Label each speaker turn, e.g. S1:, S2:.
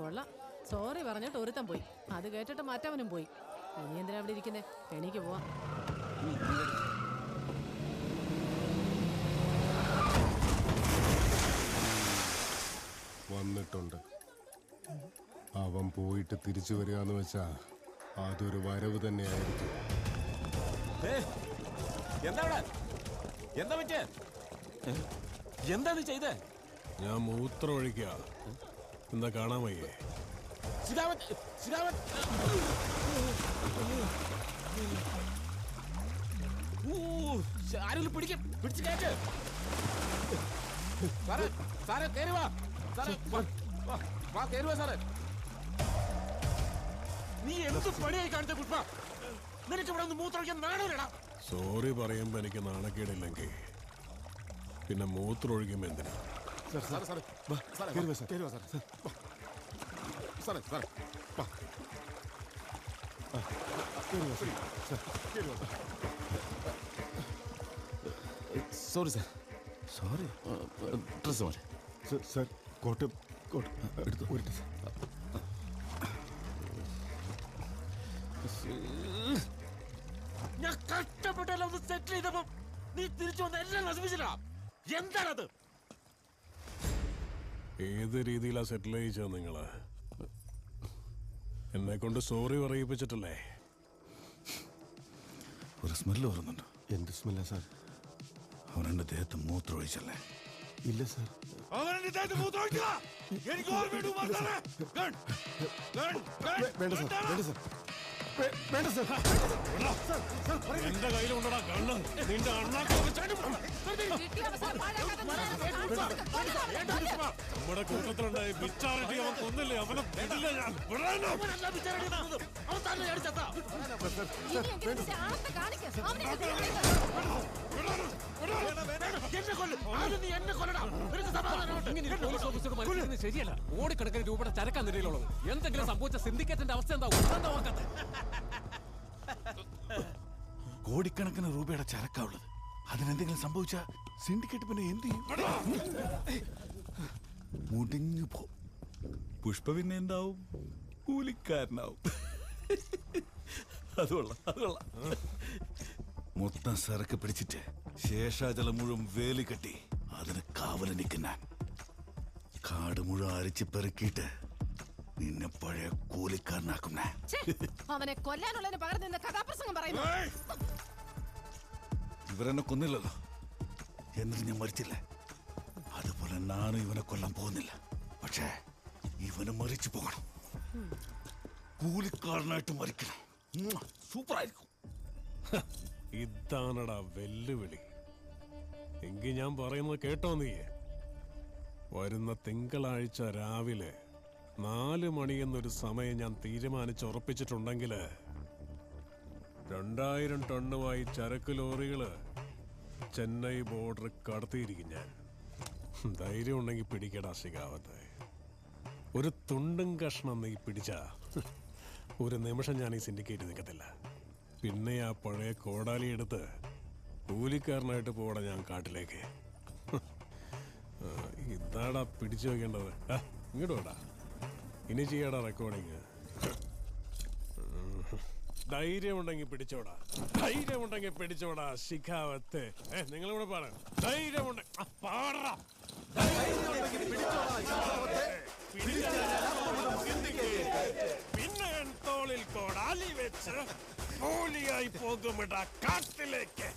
S1: കൊള്ളാം. സോറി പറഞ്ഞിട്ട് ഒരുത്തൻ പോയി. അത് കേട്ടിട്ട് മറ്റവനും പോയി. ഇനി എന്തിനാ അവിടെ ഇരിക്കുന്നേ? എനിക്ക് പോവാം.
S2: വന്നിട്ടുണ്ട്. അവൻ പോയിട്ട് തിരിച്ചു വരിക എന്ന് വെച്ചാ അതൊരു വരവ് തന്നെയായിരിക്കും.
S3: എന്താ എന്താ പറ്റേ എന്താ നീ ചെയ്തേ?
S2: ഞാൻ മൂത്രം ഒഴിക്കുക എന്താ കാണാൻ വയ്യേ?
S3: ആരെങ്കിലും പിടിക്കും പിടിച്ച് കയറ്റ്. സാറേ സാറേ കയറി വാ. സാറേ വാ, വാ, വാ കയറി വാ സാറേ. നീ എന്ത് പണിയായി കാണിച്ച പുഷ്പ? നിനക്ക് ഇവിടെ ഒന്ന് മൂത്രമൊഴിക്കാൻ നാണമില്ലടാ
S2: സോറി പറയുമ്പോ എനിക്ക് നാണക്കേടില്ലെങ്കിൽ പിന്നെ മൂത്രമൊഴിക്കുമ്പോ എന്തിനാ?
S3: സാറേ സാറേ സാറേ. കയറി വാ കയറി വാ സാറേ. സാറേ സാറേ വാ. Sir. Sorry. Sir. Sorry? Dress മാറി
S4: സാർ കോട്ടയം കോട്ടയം എടുത്തു. ഒരു.
S3: ഞാൻ കഷ്ടപ്പെട്ടല്ലോ ഒന്ന് സെറ്റിൽ ചെയ്തപ്പോ നീ തിരിച്ചു വന്ന എല്ലാം നശിപ്പിച്ചില്ല എന്താണത്?
S2: ഏത് രീതിയിലാ സെറ്റിൽ ചെയ്യിച്ചത് നിങ്ങൾ എന്നെ കൊണ്ട് സോറി പറയിപ്പിച്ചിട്ടല്ലേ?
S4: ഒരു സ്മെല്ല് വരുന്നുണ്ട്. എന്ത് സ്മെല്ലാ സാർ അവൻ എന്റെ ദേഹത്ത് മൂത്രമൊഴിച്ചല്ലേ ഇല്ല സാർ വേണ്ട സാർ വേണ്ട സാർ വേണ്ട സർ
S2: എന്റെ കയ്യിലുണ്ടടാ കണ്ണ് നിന്റെ നമ്മുടെ കൂട്ടത്തിലുണ്ടായ ബിച്ചാരിറ്റി അവൻ കൊന്നില്ലേ അവനെ വിടില്ല ഞാൻ
S3: എന്നെ കൊല്ലും. ആദ്യം നീ എന്നെ കൊല്ലടാ. നിനക്ക്
S5: ഓഫീസറോട് മത്സരിക്കുന്നത് ശരിയല്ല. കോടിക്കണക്കിന് രൂപയുടെ ചരക്കാൻ നിലയിലുള്ളത്. എന്തെങ്കിലും സംഭവിച്ച സിൻഡിക്കേറ്റിന്റെ അവസ്ഥ എന്താവും
S4: കോടിക്കണക്കിന് രൂപയുടെ ചരക്കാ ഉള്ളത്. അതിനെന്തെങ്കിലും സംഭവിച്ച സിൻഡിക്കേറ്റ് പിന്നെ എന്ത് ചെയ്യും? മുടിഞ്ഞു പോ. പുഷ്പ പിന്നെ എന്താവും കൂലിക്കാരനാവും മൊത്തം സരക്ക് പിടിച്ചിട്ട് ശേഷാചലം മുഴുവൻ വേലി കെട്ടി അതിന് കാവല നിൽക്കുന്നാൻ കാട് മുഴുവൻ അരിച്ച് പെറുക്കിയിട്ട് നിന്നെ പഴയ കൂലിക്കാരനാക്കും
S1: അവനെ കൊല്ലാനുള്ളതിന് പകരം നിന്ന് കഥാപ്രസംഗം പറയുന്നു.
S4: ഇവരെന്നെ കൊന്നില്ലല്ലോ. എന്നിട്ട് ഞാൻ മരിച്ചില്ലേ? അതുപോലെ നാനും ഇവനെ കൊല്ലാൻ പോകുന്നില്ല. പക്ഷേ ഇവന് മരിച്ചു പോകണം. കൂലിക്കാരനായിട്ട് മരിക്കണം. സൂപ്പർ ആയിരിക്കും
S2: ഇതാണടാ വെല്ലുവിളി. എങ്കി ഞാൻ പറയുന്നത് കേട്ടോ നീ വരുന്ന തിങ്കളാഴ്ച രാവിലെ നാല് മണി എന്നൊരു സമയം ഞാൻ തീരുമാനിച്ചുറപ്പിച്ചിട്ടുണ്ടെങ്കിൽ രണ്ടായിരം ടണ്ണുമായി ചരക്ക് ലോറികൾ ചെന്നൈ ബോർഡർ കടത്തിയിരിക്കും ഞാൻ. ധൈര്യം ഉണ്ടെങ്കിൽ പിടിക്കടാ ശിഖാവത്തെ. ഒരു തുണ്ടും കഷ്ണം നീ പിടിച്ച. ഒരു നിമിഷം ഞാൻ ഈ സിൻഡിക്കേറ്റ് നിൽക്കത്തില്ല. പിന്നെ ആ പഴയ കോടാലി എടുത്ത് കൂലിക്കാരനായിട്ട് പോകണം ഞാൻ കാട്ടിലേക്ക്. ഇതാടാ പിടിച്ചു വെക്കേണ്ടത്. ഇങ്ങോട്ട് വേടാ. ഇനി ചെയ്യാടാ റെക്കോർഡിങ് ധൈര്യമുണ്ടെങ്കിൽ പിടിച്ചോടാ. ധൈര്യമുണ്ടെങ്കിൽ പിടിച്ചോടാ ശിഖാവത്ത്. ഏ നിങ്ങളിവിടെ പാടാ. ധൈര്യമുണ്ട് പാടാ. പിന്നെ തോളിൽ കോടാലി വെച്ച് മൂലിയായി പോകുമിട കാട്ടിലേക്ക്.